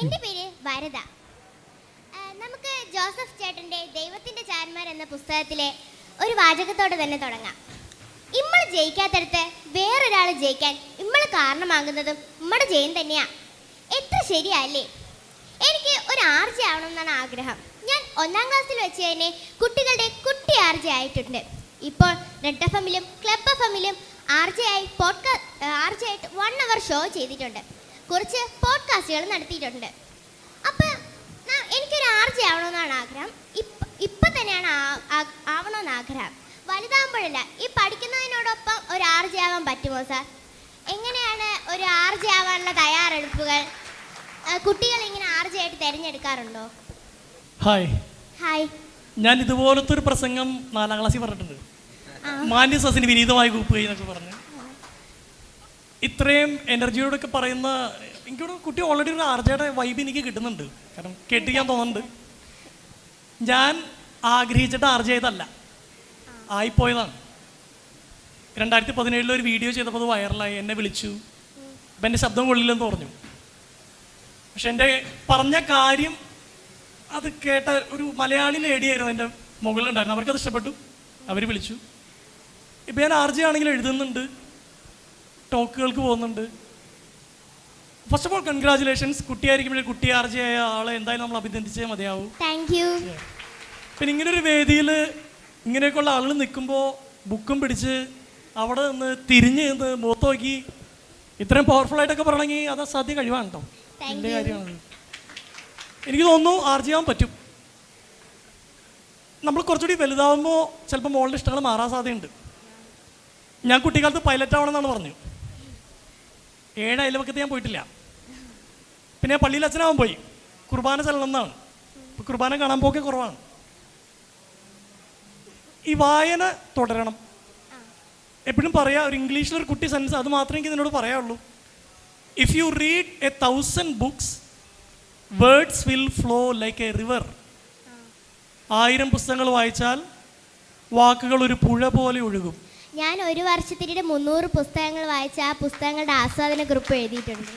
എന്റെ പേര് വരദ. നമുക്ക് ജോസഫ് ചേട്ടന്റെ ദൈവത്തിന്റെ ചാരന്മാർ എന്ന പുസ്തകത്തിലെ ഒരു വാചകത്തോടെ തന്നെ തുടങ്ങാം. ഇമ്മൾ ജയിക്കാത്തടത്ത് വേറൊരാൾ ജയിക്കാൻ ഇമ്മൾ കാരണമാകുന്നതും നമ്മുടെ ജയം തന്നെയാ. എത്ര ശരിയല്ലേ? എനിക്ക് ഒരു ആർജി ആവണമെന്നാണ് ആഗ്രഹം. ഞാൻ ഒന്നാം ക്ലാസ്സിൽ വെച്ച് തന്നെ കുട്ടികളുടെ കുട്ടി ആർജി ആയിട്ടുണ്ട്. ഇപ്പോൾ റെഡ് എഫ് എമ്മിലും ക്ലബ് എഫ് എമ്മിലും ആർജി ആയി പോഡ്കാസ്റ്റ് ആർജി ആയിട്ട് വൺ അവർ ഷോ ചെയ്തിട്ടുണ്ട്. കുറച്ച് പോഡ്കാസ്റ്റുകൾ നടത്തിയിട്ടുണ്ട്. അപ്പം എനിക്കൊരു ആർജി ആവണമെന്നാണ് ആഗ്രഹം. ഇപ്പം ഇപ്പം തന്നെയാണ് ആവണമെന്ന് ആഗ്രഹം. വലുതാകുമ്പോഴല്ല ഈ പഠിക്കുന്നതിനോടൊപ്പം ഒരു ആർജി ആവാൻ പറ്റുമോ സാർ എങ്ങനെയാണ് ഒരു ആർജി ആവാനുള്ള തയ്യാറെടുപ്പുകൾ? കുട്ടികൾ ഇങ്ങനെ ആർജി ആയിട്ട് തിരഞ്ഞെടുക്കാറുണ്ടോ? ഹായ് ഹായ് ഞാൻ ഇതുപോലത്തെ ഒരു പ്രസംഗം നാലാം ക്ലാസ്സിൽ പറഞ്ഞിട്ടുണ്ട്. മാന്യ സസിന് വിനീതമായി കൂപ്പുകയും എന്നൊക്കെ പറഞ്ഞ്. ഇത്രയും എനർജിയോടൊക്കെ പറയുന്ന എനിക്കൊരു കുട്ടി ഓൾറെഡി ഒരു ആർജയുടെ വൈബ് എനിക്ക് കിട്ടുന്നുണ്ട്. കാരണം കേട്ടിരിക്കാൻ തോന്നുന്നുണ്ട്. ഞാൻ ആഗ്രഹിച്ചിട്ട് ആർജയതല്ല ചെയ്തല്ല ആയിപ്പോയതാണ്. രണ്ടായിരത്തി പതിനേഴിൽ ഒരു വീഡിയോ ചെയ്തപ്പോൾ അത് വൈറലായി എന്നെ വിളിച്ചു. അപ്പം എന്റെ ശബ്ദം കൊള്ളില്ലെന്ന് പറഞ്ഞു. പക്ഷെ എന്റെ പറഞ്ഞ കാര്യം അത് കേട്ട ഒരു മലയാളി ലേഡിയായിരുന്നു എന്റെ മുകളിലുണ്ടായിരുന്നു അവർക്കത് ഇഷ്ടപ്പെട്ടു. അവർ വിളിച്ചു. ഇപ്പം ഞാൻ ആർ ജി ആണെങ്കിൽ എഴുതുന്നുണ്ട്. ടോക്കുകൾക്ക് പോകുന്നുണ്ട്. ഫസ്റ്റ് ഓഫ് ഓൾ കൺഗ്രാചുലേഷൻസ് കുട്ടിയായിരിക്കുമ്പോൾ കുട്ടി ആർജിയായ ആളെ എന്തായാലും നമ്മൾ അഭിനന്ദിച്ചേ മതിയാവും. താങ്ക് യു പിന്നെ ഇങ്ങനെ ഒരു വേദിയിൽ ഇങ്ങനെയൊക്കെയുള്ള ആളുകൾ നിൽക്കുമ്പോൾ ബുക്കും പിടിച്ച് അവിടെ നിന്ന് തിരിഞ്ഞ് നിന്ന് മുഖത്ത് നോക്കി ഇത്രയും പവർഫുൾ ആയിട്ടൊക്കെ പറയണമെങ്കിൽ അത് സാധ്യ കഴിവാണ് കേട്ടോ. എന്റെ കാര്യമാണ്. എനിക്ക് തോന്നുന്നു ആർജിയാൻ പറ്റും. നമ്മൾ കുറച്ചുകൂടി വലുതാവുമ്പോൾ ചിലപ്പോൾ മോളുടെ ഇഷ്ടങ്ങൾ മാറാൻ സാധ്യതയുണ്ട്. ഞാൻ കുട്ടിക്കാലത്ത് പൈലറ്റ് ആവണമെന്നാണ് പറഞ്ഞു ഏഴ് അയൽവക്കത്ത് ഞാൻ പോയിട്ടില്ല. പിന്നെ പള്ളിയിൽ അച്ഛനാവാൻ പോയി. കുർബാന ചെല്ലണം എന്നാണ്. ഇപ്പൊ കുർബാന കാണാൻ പോക്കെ കുറവാണ്. ഈ വായന തുടരണം. എപ്പോഴും പറയാം ഒരു ഇംഗ്ലീഷിലൊരു കുട്ടി സെൻസ് അത് മാത്രമേ എനിക്ക് നിന്നോട് പറയാനുള്ളൂ. If you read a thousand books words will flow like a river ആയിരം പുസ്തകങ്ങൾ വായിച്ചാൽ വാക്കുകൾ ഒരു പുഴ പോലെ ഒഴുകും. ഞാൻ ഒരു വർഷത്തിനിടെ മുന്നൂറ് പുസ്തകങ്ങൾ വായിച്ച ആ പുസ്തകങ്ങളുടെ ആസ്വാദന കുറിപ്പ് എഴുതിയിട്ടുണ്ട്.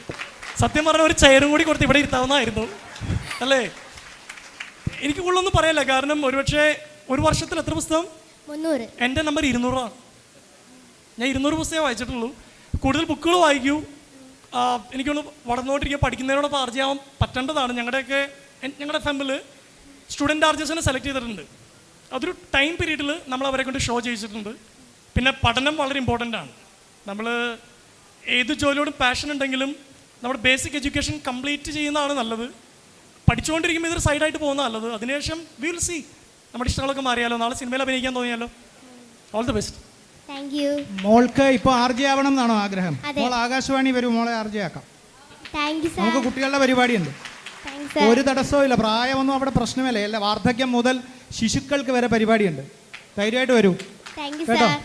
സത്യം പറഞ്ഞ ഒരു ചെയറും കൂടി കൊടുത്ത് ഇവിടെ ഇരുത്താവുന്നതായിരുന്നു. അല്ലേ? എനിക്ക് കൂടുതലൊന്നും പറയല്ല കാരണം ഒരുപക്ഷെ ഒരു വർഷത്തിൽ എത്ര പുസ്തകം? മുന്നൂറ്. എന്റെ നമ്പർ ഇരുന്നൂറാണ്. ഞാൻ ഇരുന്നൂറ് പുസ്തകം വായിച്ചിട്ടുള്ളൂ. കൂടുതൽ ബുക്കുകൾ വായിക്കൂ. എനിക്കൊന്ന് വളർന്നുകൊണ്ടിരിക്കുക പഠിക്കുന്നതിനോടൊപ്പം ആർജിയാവാൻ പറ്റേണ്ടതാണ്. ഞങ്ങളുടെയൊക്കെ ഞങ്ങളുടെ ഫാമിൽ സ്റ്റുഡന്റ് ആർജസിനെ സെലക്ട് ചെയ്തിട്ടുണ്ട്. അതൊരു ടൈം പീരീഡിൽ നമ്മൾ അവരെ കൊണ്ട് ഷോ ചെയ്യിച്ചിട്ടുണ്ട്. പിന്നെ പഠനം വളരെ ഇമ്പോർട്ടന്റ് ആണ്. നമ്മൾ ഏത് ജോലിയോടും പാഷൻ ഉണ്ടെങ്കിലും നമ്മുടെ ബേസിക് എഡ്യൂക്കേഷൻ കംപ്ലീറ്റ് ചെയ്യുന്നതാണ് നല്ലത്. പഠിച്ചുകൊണ്ടിരിക്കുമ്പോൾ ഇതൊരു സൈഡായിട്ട് പോകുന്ന നല്ലത്. അതിനുശേഷം വിൽ സി നമ്മുടെ ഇഷ്ടങ്ങളൊക്കെ മാറിയാലോ. നാളെ സിനിമയിൽ അഭിനയിക്കാൻ തോന്നിയാലോ. All the best thank you മോൾക്ക് ഇപ്പോൾ ആർ ജെ ആവണം എന്നാണോ ആഗ്രഹം. മോൾ ആകാശവാണി വരും മോളെ ആർ ജെ ആക്കാം. താങ്ക് യു സാർ നമുക്ക് കുട്ടികളുടെ പരിപാടിയുണ്ട്. ഒരു തടസ്സവും ഇല്ല. പ്രായമൊന്നും അവിടെ പ്രശ്നമല്ല. അല്ല വാർദ്ധക്യം മുതൽ ശിശുക്കൾക്ക് വരെ പരിപാടിയുണ്ട്. ധൈര്യമായിട്ട് വരൂ. കേട്ടോ? സാർ